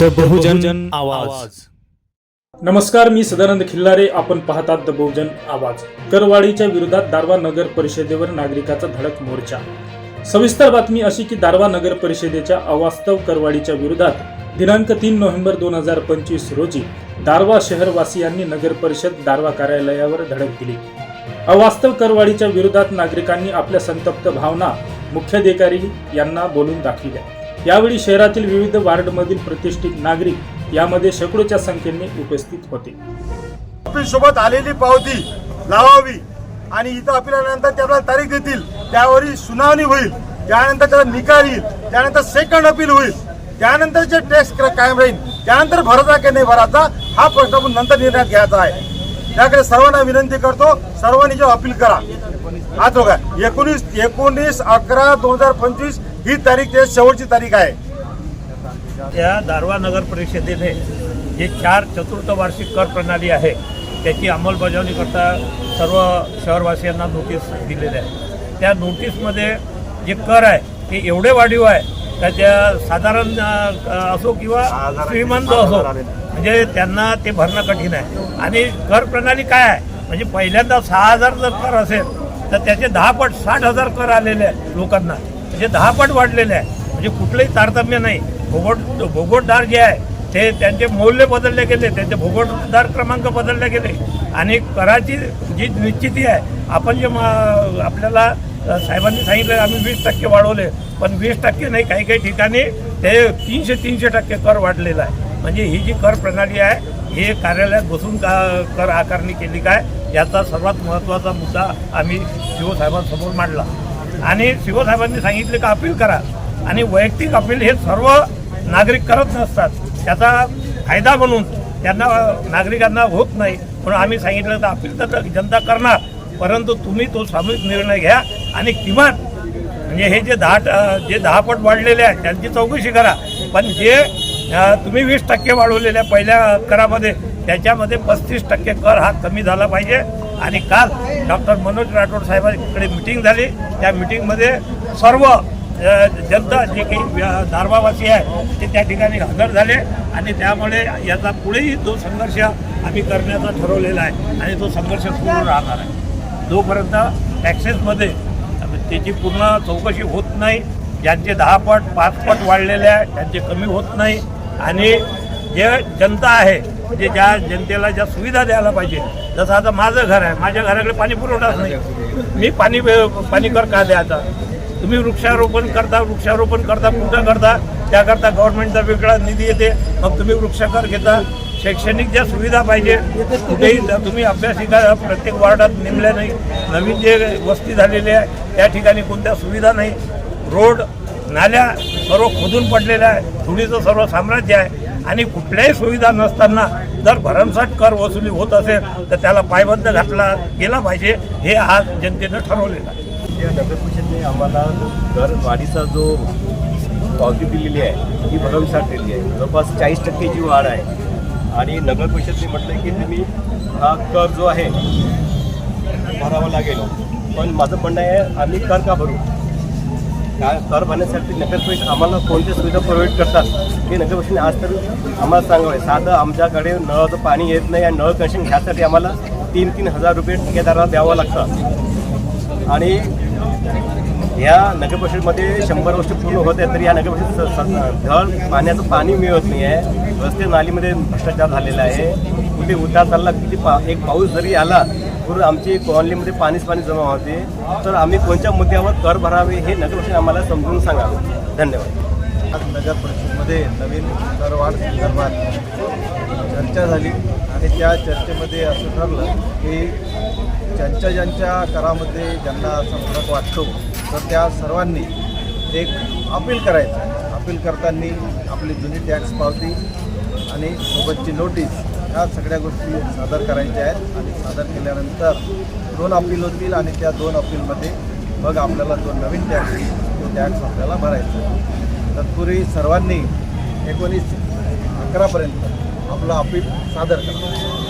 The बहुजन आवाज. नमस्कार मी सदानंद खिल्लारे. आपण पाहतात द बहुजन आवाज. करवाढीच्या विरोधात दारवा नगर परिषदेवर नागरिकाचा धडक मोर्चा. सविस्तर बातमी अशी की दारवा नगर परिषदेच्या अवास्तव करवाढीच्या विरोधात दिनांक तीन नोव्हेंबर दोन हजार पंचवीस रोजी दारवा शहरवासियांनी नगर परिषद दारवा कार्यालयावर धडक दिली. अवास्तव करवाढीच्या विरोधात नागरिकांनी आपल्या संतप्त भावना मुख्याधिकारी यांना बोलून दाखविल्या. यावेळी शहरातील विविध वार्डमधील प्रतिष्ठित नागरिक यामध्ये शेकडोच्या संख्येने उपस्थित होते. सोबत आलेली पावती लावावी आणि इथं अपील त्याला तारीख देतील त्यावरील सुनावणी होईल त्यानंतर त्याचा निकाल येईल त्यानंतर सेकंड अपील होईल त्यानंतर जे टॅक्स कायम राहील त्यानंतर भरायचा की नाही भरायचा हा प्रश्न आपण नंतर निर्णय घ्यायचा आहे. त्याकडे सर्वांना विनंती करतो सर्वांनी जे अपील करा. आज बघा एकोणीस एकोणीस अकरा दोन हजार पंचवीस ही तारीख ते शेवटची तारीख आहे. त्या दारवा नगर परिषदेने जे चार चतुर्थ वार्षिक कर प्रणाली आहे त्याची अंमलबजावणी करता सर्व शहरवासियांना नोटीस दिलेली आहे. त्या नोटीसमध्ये जे कर आहे ते एवढे वाढीव आहे का त्या साधारण असो किंवा श्रीमंत असो. म्हणजे त्यांना ते भरणं कठीण आहे. आणि कर प्रणाली काय आहे? म्हणजे पहिल्यांदा सहा हजार जर कर असेल तर त्याचे दहा पट साठ हजार कर आलेले आहेत लोकांना. म्हणजे दहा पट वाढलेले आहे म्हणजे कुठलंही तारतम्य नाही. भोगोट भोगोटदार जे आहे ते त्यांचे मौल्य बदलले गेले त्यांचे भोगोटदार क्रमांक बदलले गेले. आणि कराची जी निश्चिती आहे आपण जे आपल्याला साहेबांनी सांगितलं आम्ही वीस टक्के वाढवले. पण वीस टक्के नाही काही काही ठिकाणी ते तीनशे तीनशे टक्के कर वाढलेला आहे. म्हणजे ही जी कर प्रणाली आहे हे कार्यालयात बसून का कर आकारणी केली काय याचा सर्वात महत्त्वाचा मुद्दा आम्ही शिवसाहेबांसमोर मांडला. आणि शिवसाहेबांनी सांगितले का अपील करा. आणि वैयक्तिक अपील हे सर्व नागरिक करत नसतात. त्याचा फायदा म्हणून त्यांना नागरिकांना होत नाही. म्हणून आम्ही सांगितलं तर अपील तर जनता करणार. परंतु तुम्ही तो सामूहिक निर्णय घ्या. आणि किमान म्हणजे हे जे दहा ट- जे दहा पट वाढलेले आहेत त्यांची चौकशी करा. पण जे तुम्ही वीस टक्के वाढवलेल्या पहिल्या करामध्ये त्याच्यामध्ये पस्तीस टक्के कर हा कमी झाला पाहिजे. आणि काल डॉक्टर मनोज राठोड साहेबांकडे मिटिंग झाली. त्या मिटिंगमध्ये सर्व जनता जे काही अ, आहे ते त्या ठिकाणी हजर झाले. आणि त्यामुळे याचा पुढेही जो संघर्ष आम्ही करण्याचा ठरवलेला आहे आणि तो संघर्ष सुरू राहणार आहे. जोपर्यंत टॅक्सेसमध्ये त्याची पूर्ण चौकशी होत नाही. ज्यांचे दहा पट पाच पट वाढलेले आहे त्यांचे कमी होत नाही. आणि जे जनता आहे म्हणजे ज्या जनतेला ज्या सुविधा द्यायला पाहिजे जसं आता माझं घर आहे माझ्या घराकडे पाणी पुरवठाच नाही. मी पाणी पाणी कर का द्यायचा? तुम्ही वृक्षारोपण करता वृक्षारोपण करता कुठं करता त्याकरता गव्हर्नमेंटचा वेगळा निधी येते. मग तुम्ही वृक्षाकर घेता. शैक्षणिक ज्या सुविधा पाहिजे कुठेही जर तुम्ही अभ्यासिका प्रत्येक वार्डात नेमल्या नाही. नवीन जे वस्ती झालेली आहे त्या ठिकाणी कोणत्या सुविधा नाही. रोड नाल्या सर्व खोदून पडलेल्या आहे. धुळीचं सर्व साम्राज्य आहे. आणि कुठल्याही सुविधा नसताना जर भरमसाठ कर वसुली होत असेल तर त्याला पायबंद घातला गेला पाहिजे हे आज जनतेनं ठरवलेलं आहे. नगरपरिषदने आम्हाला कर वाढीचा जो पावती दिलेली आहे ती भरमसाठ दिली आहे. जवळपास चाळीस टक्केची वाढ आहे. आणि नगर परिषदने म्हटलं की तुम्ही हा कर जो आहे भरावा लागेल. पण माझं म्हणणं आहे आम्ही कर का भरू? काय कर भरण्यासाठी नगर परिषद आम्हाला कोणत्या सुविधा प्रोव्हाइड करतात हे नगर आज तर आम्हाला सांगावं. आहे साधं आमच्याकडे नळाचं पाणी येत नाही आणि नळ कनेक्शन घ्यासाठी आम्हाला तीन तीन हजार रुपये ठेकेदाराला द्यावं लागतं. आणि या नगर परिषदमध्ये शंभर वर्ष पूर्ण होत आहे तरी या नगर परिषद धड पाण्याचं पाणी मिळत नाही आहे. रस्ते नालीमध्ये भ्रष्टाचार झालेला आहे. कुठे उतार चालला किती पा एक पाऊस जरी आला तर आमची कॉलनीमध्ये पाणीच पाणी जमा होते. तर आम्ही कोणत्या मुद्द्यावर कर भरावे हे नगर परिषद आम्हाला समजून सांगावं. धन्यवाद. आज नगर परिषदमध्ये नवीन करवाढ संदर्भात चर्चा झाली आणि त्या चर्चेमध्ये असं ठरलं की ज्यांच्या ज्यांच्या करामध्ये ज्यांना असा फरक वाटतो तर त्या सर्वांनी एक अपील करायचं. आहे अपील करताना आपली जुनी टॅक्स पावती आणि सोबतची नोटीस ह्या सगळ्या गोष्टी सादर करायच्या आहेत आणि सादर केल्यानंतर दोन अपील होतील आणि त्या दोन अपीलमध्ये मग आपल्याला जो नवीन टॅक्स येईल तो टॅक्स आपल्याला भरायचा तत्पूर्वी सर्वांनी एकोणीस अकरापर्यंत आपलं अपील सादर करा